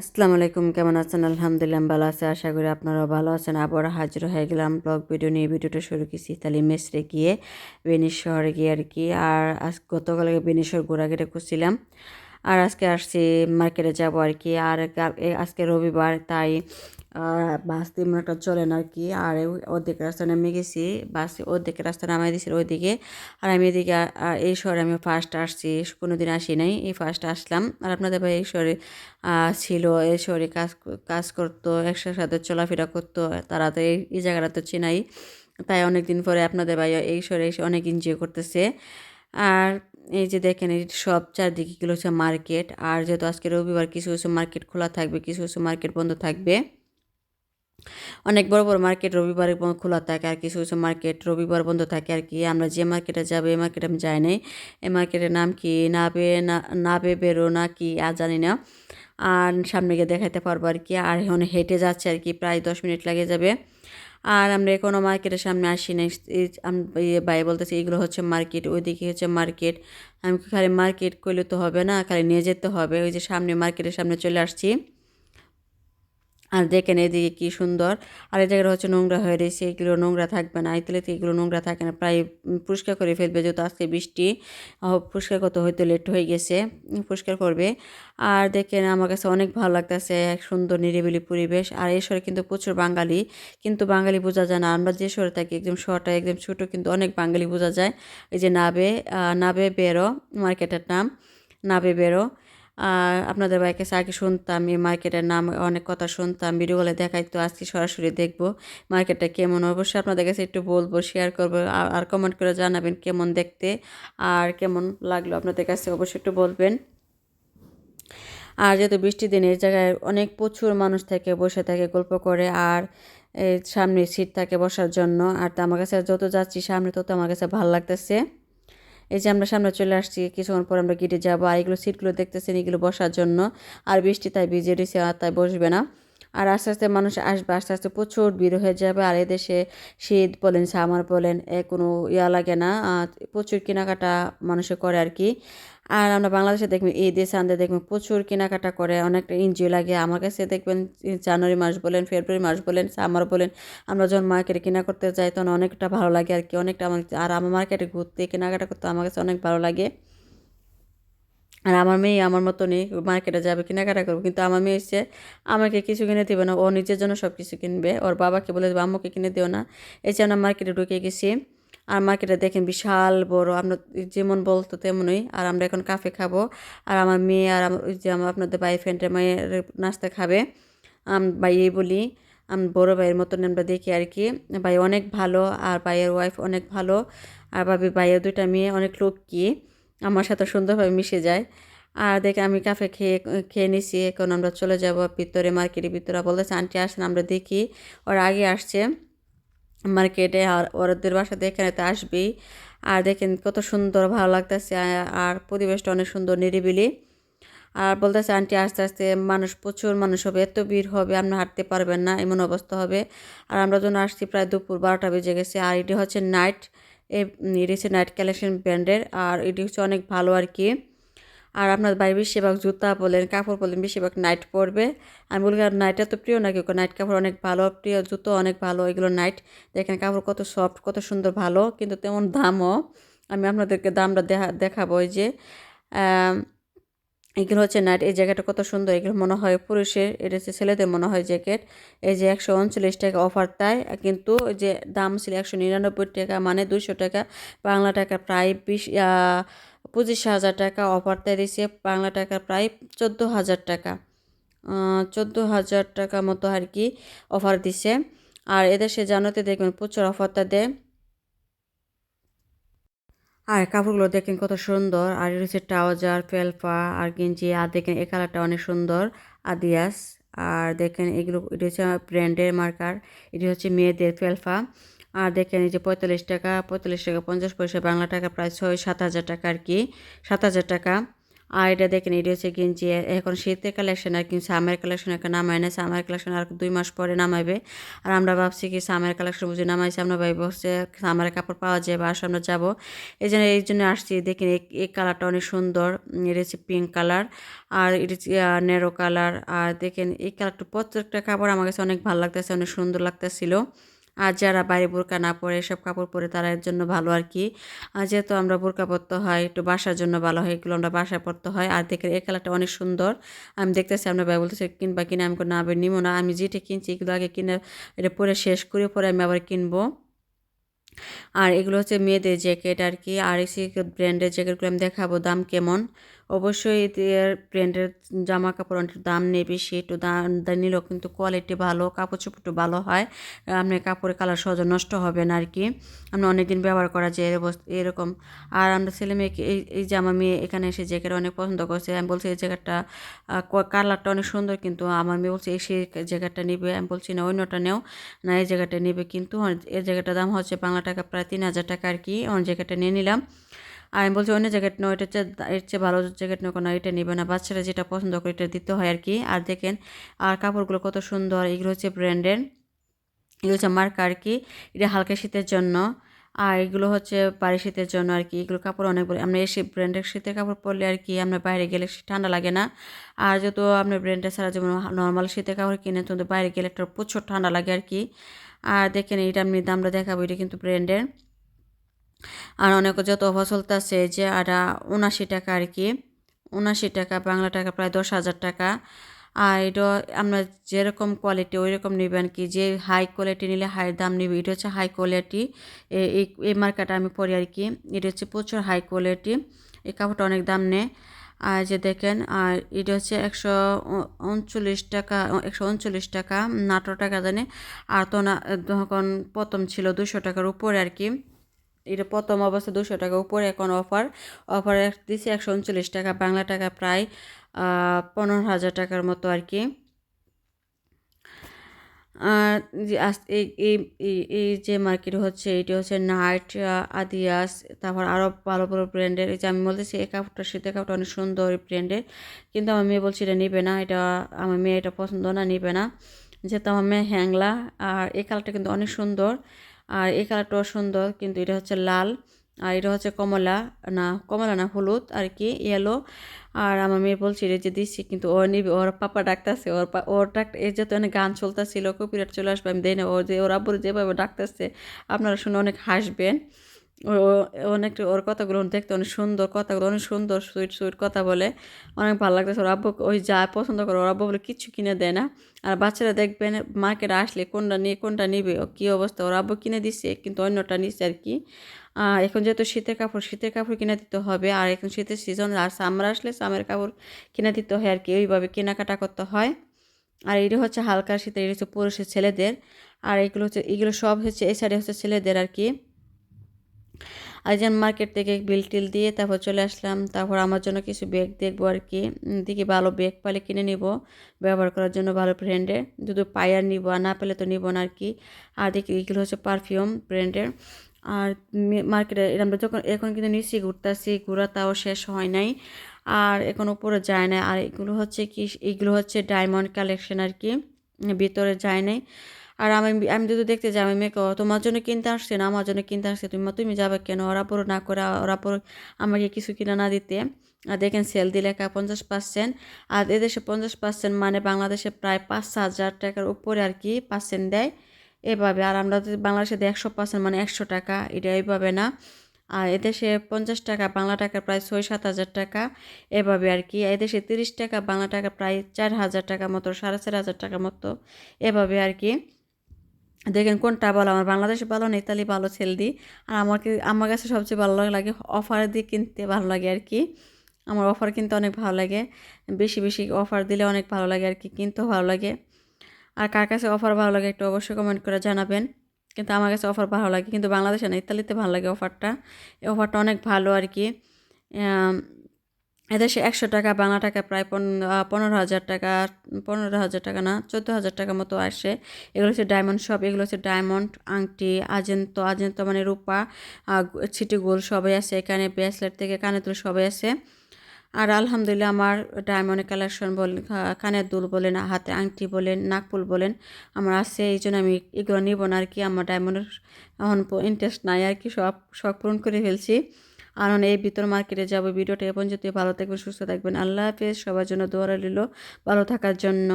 আসসালামু আলাইকুম, কেমন আছেন? আলহামদুলিল্লাহ, ভালো আছে। আশা করি আপনারাও ভালো আছেন। আবার হাজির হয়ে গেলাম ব্লগ ভিডিও নিয়ে। ভিডিওটা শুরু করছি তাহলে মেসরে গিয়ে বেনিশ শহরে গিয়ে আর কি। আর আজ গতকালকে বেনিশর ঘোরাঘেরা করছিলাম। আর আজকে আসছি মার্কেটে যাব আর কি। আর আজকে রবিবার, তাই বাস তেমন একটা চলে না আর কি। আর অর্ধেক রাস্তা নেমে গেছি, বাস অর্ধেক রাস্তা নামাই দিয়েছিল ওইদিকে। আর আমি এদিকে এই শহরে আমি ফার্স্ট আসছি কোনো দিন আসি নাই, এই ফার্স্ট আসলাম। আর আপনাদের ভাই এই শহরে ছিল, এই শহরে কাজ কাজ করতো, একসাথে সাথে চলাফেরা করতো, তারা তো এই এই জায়গাটা তো চেনাই। তাই অনেক দিন পরে আপনাদের ভাই এই শহরে এসে অনেক এনজয় করতেছে। আর এই যে দেখেন, এই সব চারদিকে এগুলো হচ্ছে মার্কেট। আর যেহেতু আজকে রবিবার, কিছু কিছু মার্কেট খোলা থাকবে, কিছু কিছু মার্কেট বন্ধ থাকবে। অনেক বড় বড় মার্কেট রবিবারে ব- খোলা থাকে, আর কিছু কিছু মার্কেট রবিবার বন্ধ থাকে, আর কি। আমরা যে মার্কেটে যাব, এই মার্কেটে আমি যাই নাই। এই মার্কেটের নাম কি? না নাবে না নাবে বেরো, না কি? আর জানি না। আর সামনে গিয়ে দেখাতে পারব, আর কি। আর এখন হেঁটে যাচ্ছে, আর কি। প্রায় দশ মিনিট লাগে যাবে। আর আমরা কোনো মার্কেটের সামনে আসি না ভাই বলতেছি, এগুলো হচ্ছে মার্কেট, ওইদিকে হচ্ছে মার্কেট। আমি খালি মার্কেট করলে তো হবে না, খালি নিয়ে যেতে হবে। ওই যে সামনে, মার্কেটের সামনে চলে আসছি। আর দেখেন এদিকে কি সুন্দর। আর এই জায়গাটা হচ্ছে নোংরা হয়ে রয়েছে, এগুলো নোংরা থাকবে না। আইতলেতে এগুলো নোংরা থাকে না, প্রায় পরিষ্কার করে ফেলবে যেহেতু আজকে বৃষ্টি। পরিষ্কার করতে হয়তো লেট হয়ে গেছে, পরিষ্কার করবে। আর দেখেন আমার কাছে অনেক ভালো লাগতেছে এক সুন্দর নিরিবিলি পরিবেশ। আর এই শহরে কিন্তু প্রচুর বাঙালি, কিন্তু বাঙালি বোঝা যায় না। আমরা যে শহরে থাকি, একদম শহরটা একদম ছোটো, কিন্তু অনেক বাঙালি বোঝা যায়। এই যে নাবে নাবে বেরো মার্কেটের নাম, নাবে বেরো। আপনাদের বাইকে আগে শুনতাম, এই মার্কেটের নাম অনেক কথা শুনতাম ভিডিওগুলো দেখাইতো আজকে সরাসরি দেখব মার্কেটটা কেমন। অবশ্যই আপনাদের কাছে একটু বলব শেয়ার করব, আর কমেন্ট করে জানাবেন কেমন দেখতে আর কেমন লাগল আপনাদের কাছে অবশ্যই একটু বলবেন। আর যেহেতু বৃষ্টির দিনে এই জায়গায় অনেক প্রচুর মানুষ থাকে, বসে থাকে, গল্প করে আর সামনে সিট থাকে বসার জন্য। আর তো আমার কাছে যত যাচ্ছি সামনে তত আমার কাছে ভালো লাগতেছে। এই যে আমরা সামনে চলে আসছি, কিছুক্ষণ পর আমরা গেটে যাব। আর এগুলো সিটগুলো দেখতেছেন, এগুলো বসার জন্য। আর বৃষ্টি তাই ভিজে রয়েছে আর তাই বসবে না। আর আস্তে আস্তে মানুষ আসবে, আস্তে আস্তে প্রচুর ভিড় হয়ে যাবে। আর এদেশে শীত বলেন সামার বলেন, এ কোনো ইয়া লাগে না। প্রচুর কেনাকাটা মানুষে করে আর কি। আর আমরা বাংলাদেশে দেখবেন দেশে আনতে দেখবেন প্রচুর কেনাকাটা করে, অনেকটা এনজয় লাগে। আমার কাছে দেখবেন জানুয়ারি মাস বলেন, ফেব্রুয়ারি মাস বলেন সামার বলেন, আমরা যখন মার্কেটে কেনা করতে যাই তখন অনেকটা ভালো লাগে আর কি, অনেকটা আমার আর আমার মার্কেটে ঘুরতে, কেনাকাটা করতে আমার কাছে অনেক ভালো লাগে। আর আমার মেয়ে আমার মতনই মার্কেটে যাবে, কেনাকাটা করবে, কিন্তু আমার মেয়ে এসে আমাকে কিছু কিনে দেবে না, ও নিজের জন্য সব কিছু কিনবে, ওর বাবাকে বলে দেবে, আম্মুকে কিনে দিও না। এই যে আমরা মার্কেটে ঢুকে গেছি। আর মার্কেটে দেখেন বিশাল বড়, আমরা যেমন বলতো তেমনই। আর আমরা এখন কাফে খাব। আর আমার মেয়ে আর যে আমার আপনাদের ভাই ফ্রেন্ডের মায়ের নাস্তা খাবে। আম ভাই এই বলি, আম, বড় ভাইয়ের মতন আমরা দেখি আর কি। ভাই অনেক ভালো, আর ভাইয়ের ওয়াইফ অনেক ভালো। আর ভাবি ভাইয়ের দুইটা মেয়ে, অনেক লোক কি আমার সাথে সুন্দরভাবে মিশে যায়। আর দেখে আমি কাফে খেয়ে খেয়ে নিছি। এখন আমরা চলে যাব ভিতরে, মার্কেটের ভিতরে। বলতেছে, আন্টি আসেন, আমরা দেখি। ওর আগে আসছে। মার্কেটে আর ওরদের বাসাতে এখানে তো আসবেই। আর দেখেন কত সুন্দর, ভালো লাগতেছে আর পরিবেশটা অনেক সুন্দর, নিরিবিলি। আর বলতেছে, আন্টি, আস্তে আস্তে মানুষ, প্রচুর মানুষ হবে, এত ভিড় হবে, আপনি হাঁটতে পারবেন না, এমন অবস্থা হবে। আর আমরা যখন আসছি, প্রায় দুপুর বারোটা বেজে গেছে, আর এটি হচ্ছে নাইট এটি হচ্ছে নাইট কালেকশন ব্র্যান্ডের, আর এটি হচ্ছে অনেক ভালো আর কি। আর আপনার বাড়ি বেশিরভাগ জুতা বলেন, কাপড় বলেন বেশিরভাগ নাইট পরবে। আমি বলি, আর নাইট এত প্রিয় নাকি? নাইট কাপড় অনেক ভালো, প্রিয় জুতো অনেক ভালো, এগুলো নাইট দেখেন কাপড় কত সফট কত সুন্দর ভালো, কিন্তু তেমন দামও। আমি আপনাদেরকে দামটা দেখা, দেখাবো যে এগুলো হচ্ছে নাইট এই জায়গাটা কত সুন্দর, এগুলো মনে হয় পুরুষের, এটা হচ্ছে ছেলেদের মনে হয় জ্যাকেট এই যে একশো উনচল্লিশ টাকা অফার তাই, কিন্তু যে দাম ছিল একশো নিরানব্বই টাকা মানে দুশো টাকা। বাংলা টাকা প্রায় বিশ পঁচিশ হাজার টাকা অফার তাই দিয়েছে বাংলা টাকা প্রায় চোদ্দ হাজার টাকা। চোদ্দ হাজার টাকা মতো আর কি অফার দিছে। আর এদেশে জানোতে দেখবেন প্রচুর অফারটা দেয়। আর কাপড়গুলো দেখেন কত সুন্দর। আর হচ্ছে ট্রাউজার, ফেলফা, আর গেঞ্জি, আর দেখেন এই কালারটা অনেক সুন্দর, আদিয়াস। আর দেখেন এগুলো, এটা হচ্ছে ব্র্যান্ডের মার্কার এটি হচ্ছে মেয়েদের ফেলফা। আর দেখেন এই যে পঁয়তাল্লিশ টাকা পঁয়তাল্লিশ টাকা, পঞ্চাশ পয়সা, বাংলা টাকা প্রায় ছয়, সাত হাজার টাকা আর কি, সাত হাজার টাকা। আর এটা দেখেন, এটা হচ্ছে গেঞ্জি। এখন শীতের কালেকশন আর কি, সামের কালেকশন এখন নামায় না, সামের কালেকশন আর দুই মাস পরে নামাইবে। আর আমরা ভাবছি কি সামের কালেকশন বুঝে নামাইছি, আমরা ভাই বসছে সামের কাপড় পাওয়া যায় বা আসলে আমরা যাব। এই জন্য এই জন্য আসছি, দেখেন এই কালারটা অনেক সুন্দর, এটা হচ্ছে পিঙ্ক কালার, আর এটা নেরো কালার। আর দেখেন, এই কালারটা প্রত্যেকটা কাপড় আমার কাছে অনেক ভালো লাগতেছে, অনেক সুন্দর লাগতেছিল। আর যারা বাইরে বোরকা না পরে এসব কাপড় পরে তারা এর জন্য ভালো আর কি। যেহেতু আমরা বোরকা পরতে হয়, একটু বাসার জন্য ভালো হয়, এগুলো আমরা বাসায় পরতে হয়। আর দেখে এই কালারটা অনেক সুন্দর। আমি দেখতেছি আমরা ভাই বলতেছি, কিনবা কিনে? আমি না আবার নিবো না। আমি যেটা কিনছি এগুলো আগে কিনে, এটা পরে শেষ করে পরে আমি আবার কিনবো। আর এগুলো হচ্ছে মেয়েদের জ্যাকেট আর কি। আর এসি ব্র্যান্ডের জ্যাকেটগুলো আমি দেখাবো, দাম কেমন? অবশ্যই এর ব্র্যান্ডের জামা কাপড় অনেক দাম নেবে একটু দাম নিলেও কিন্তু কোয়ালিটি ভালো কাপড় চোপড় ভালো হয়। আপনার কাপড়ের কালার সহজে নষ্ট হবে না আর কি আমরা অনেকদিন ব্যবহার করা যায় এরকম। আর আমরা ছেলে মেয়েকে এই এই জামা মেয়ে এখানে এসে জ্যাকেট অনেক পছন্দ করছে, আমি বলছি এই জ্যাকেটটা কালারটা অনেক সুন্দর কিন্তু আমার মেয়ে বলছে এই সেই জ্যাকেটটা নিবে, আমি বলছি না অন্যটা নেও, না এই জায়গাটা নেবে। কিন্তু এই জায়গাটার দাম হচ্ছে বাংলা টাকা প্রায় তিন হাজার টাকা আর কি অন্য জ্যাকেটটা নিয়ে নিলাম। আর আমি বলছি, অন্য জ্যাকেট নয় এটা হচ্ছে এর চেয়ে ভালো জ্যাকেট নয় কোনো এটা নেবে না। বাচ্চারা যেটা পছন্দ করে এটা দিতে হয় আর কি। আর দেখেন, আর কাপড়গুলো কত সুন্দর, এগুলো হচ্ছে ব্র্যান্ডের এগুলো হচ্ছে মার্কা আর কি। এটা হালকা শীতের জন্য, আর এগুলো হচ্ছে বাড়ি শীতের জন্য আর কি। এগুলো কাপড় অনেক আমরা এসে ব্র্যান্ডের শীতের কাপড় পরলে আর কি আমরা বাইরে গেলে ঠান্ডা লাগে না। আর যত আপনার ব্র্যান্ডের ছাড়া যেমন নর্মাল শীতের কাপড় কিনে, তো বাইরে গেলে একটা প্রচুর ঠান্ডা লাগে আর কি। আর দেখেন এটা আমি দামটা দেখাবো, এটা কিন্তু ব্র্যান্ডের আর অনেক যত অফার চলতেছে যে আর উনাশি টাকা আর কি, উনাশি টাকা, বাংলা টাকা প্রায় দশ হাজার টাকা। আর এটা আমরা যেরকম কোয়ালিটি ওই রকম নেবেন কি, যে হাই কোয়ালিটি নিলে হাই দাম নিবে। এটা হচ্ছে হাই কোয়ালিটি এই এই মার্কাটা আমি পরি আর কি। এটা হচ্ছে প্রচুর হাই কোয়ালিটি এই কাপড়টা অনেক দাম নেয়। আর যে দেখেন, আর এটা হচ্ছে একশো উনচল্লিশ টাকা একশো উনচল্লিশ টাকা নাটো টাকা জানে। আর তো না, তখন প্রথম ছিল দুশো টাকার উপরে আর কি। এটা প্রথম অবস্থা দুশো টাকা উপরে, এখন অফার। অফার দিচ্ছে একশো উনচল্লিশ টাকা, বাংলা টাকা প্রায় পনেরো হাজার টাকার মতো আর কি। আর এই যে মার্কেট হচ্ছে, এটি হচ্ছে নাইট আদিয়াস, তারপর আরও ভালো ভালো ব্র্যান্ডের এই যে আমি বলতেছি, এই কাপড়টা, শীতের কাপড়টা অনেক সুন্দর ব্র্যান্ডের কিন্তু আমার মেয়ে বলছি এটা নিবে না, এটা আমার মেয়ে এটা পছন্দ না, নিবে না। যেহেতু আমার মেয়ে হ্যাংলা, আর এই কালারটা কিন্তু অনেক সুন্দর। আর এই কালারটাও সুন্দর কিন্তু এটা হচ্ছে লাল, আর এটা হচ্ছে কমলা, না কমলা না, হলুদ, আর কি ইয়েলো আর আমার মেয়ে বলছি, এটা যে দিচ্ছি কিন্তু ওর নিবি, ওর পাপা ডাকতেছে, ওর পা, ওর ডাক এই যেহেতু অনেক গান চলতেছিল কপিরাট চলে আসবে, আমি দেই না, ওর যে, ওর আব্বুর যেভাবে ডাকতেছে, আপনারা শুনে অনেক হাসবেন। অনেক ওর কথাগুলো দেখতে অনেক সুন্দর, কথাগুলো অনেক সুন্দর সুইট সুইট কথা বলে। অনেক ভালো লাগতেছে। ওর আব্বু ওই যা পছন্দ করে, ওর আব্বু বলে কিচ্ছু কিনে দেয় না। আর বাচ্চারা দেখবেন মার্কেটে আসলে কোনটা নিয়ে, কোনটা নিবে কী অবস্থা। ওর আব্বু কিনে দিচ্ছে কিন্তু অন্যটা নিচ্ছে আর কি। এখন যেহেতু শীতের কাপড় শীতের কাপড় কিনে দিতে হবে। আর এখন শীতের সিজন আর সামার আসলে সামের কাপড় কিনে দিতে হয় আর কি, ওইভাবে কেনাকাটা করতে হয়। আর এটা হচ্ছে হালকা শীতের, এটা হচ্ছে পুরুষের ছেলেদের। আর এগুলো হচ্ছে, এগুলো সব হচ্ছে এই সাইডে হচ্ছে ছেলেদের আর কি। আইজান মার্কেট থেকে বিল টিল দিয়ে তারপর চলে আসলাম। তারপর আমার জন্য কিছু ব্যাগ দেখব আর কি। দেখি ভালো ব্যাগ পালে কিনে নিব। ব্যবহার করার জন্য ভালো ব্র্যান্ডের যদি পায়ার নিব, আর না পেলে তো নিব না আর কি। আর দেখি এগুলো হচ্ছে পারফিউম ব্র্যান্ডের আর মার্কেটে আমরা যখন, এখন কিন্তু নিচ্ছি ঘুরতেছি, ঘোরা তাও শেষ হয় নাই। আর এখন উপরে যায় না আর এগুলো হচ্ছে কি, এগুলো হচ্ছে ডায়মন্ড কালেকশন আর কি। ভিতরে যায় নাই। আর আমি আমি যদি দেখতে যাই, আমি মেয়েকে তোমার জন্য কিনতে আসছে না? আমার জন্য কিনতে আসছে? তুমি তুমি যাবে কেন? ওরা পুরো না করে, ওরা পুরো আমাকে কিছু কিনা না দিতে। আর দেখেন সেল দিলে লেখা পঞ্চাশ পার্সেন্ট আর এদেশে পঞ্চাশ পার্সেন্ট মানে বাংলাদেশে প্রায় পাঁচ হাজার টাকার উপরে আর কি পার্সেন্ট দেয়। এভাবে। আর আমরা বাংলাদেশে একশো পার্সেন্ট মানে একশো টাকা, এটা এইভাবে না। আর এদেশে পঞ্চাশ টাকা, বাংলা টাকা প্রায় ছয় সাত হাজার টাকা, এভাবে আর কি। এদেশে তিরিশ টাকা, বাংলা টাকা প্রায় চার হাজার টাকা মতো, সাড়ে চার হাজার টাকা মতো, এভাবে আর কি। দেখেন কোনটা ভালো? আমার বাংলাদেশে ভালো না ইতালি ভালো সেল দিই আর আমাকে, আমার কাছে সবচেয়ে ভালো লাগে অফার দিয়ে কিনতে ভালো লাগে আর কি। আমার অফার কিনতে অনেক ভালো লাগে। বেশি বেশি অফার দিলে অনেক ভালো লাগে আর কি, কিনতেও ভালো লাগে। আর কার কাছে অফার ভালো লাগে একটু অবশ্যই কমেন্ট করে জানাবেন। কিন্তু আমার কাছে অফার ভালো লাগে, কিন্তু বাংলাদেশে না ইতালিতে ভালো লাগে অফারটা। এই অফারটা অনেক ভালো আর কি। এদেশে একশো টাকা, বাংলা টাকা প্রায় পনেরো হাজার টাকা, পনেরো হাজার টাকা না, চোদ্দ হাজার টাকা মতো আসে। এগুলো হচ্ছে ডায়মন্ড শপ এগুলো হচ্ছে ডায়মন্ড আংটি আজেন্ত আজেন্ত মানে রূপা ছিটি গোল সবাই আছে এখানে ব্রেসলেট থেকে কানে তুলে সবাই আছে। আর আলহামদুলিল্লাহ আমার ডায়মন্ড কালেকশন বলেন কা- কানের দুল বলেন, হাতে আংটি বলেন নাকফুল বলেন, আমার আছে, এই জন্য আমি এগুলো নিব না আর কি, আমার ডায়মন্ডের এখন ইন্টারেস্ট নাই আর কি, সব, শখ পূরণ করে ফেলছি। এখন এই ভিতর মার্কেটে যাব। ভিডিওটা এখন যদি ভালো থাকবেন, সুস্থ থাকবেন। আল্লাহ হাফেজ। সবার জন্য দোয়ারা রইল। ভালো থাকার জন্য।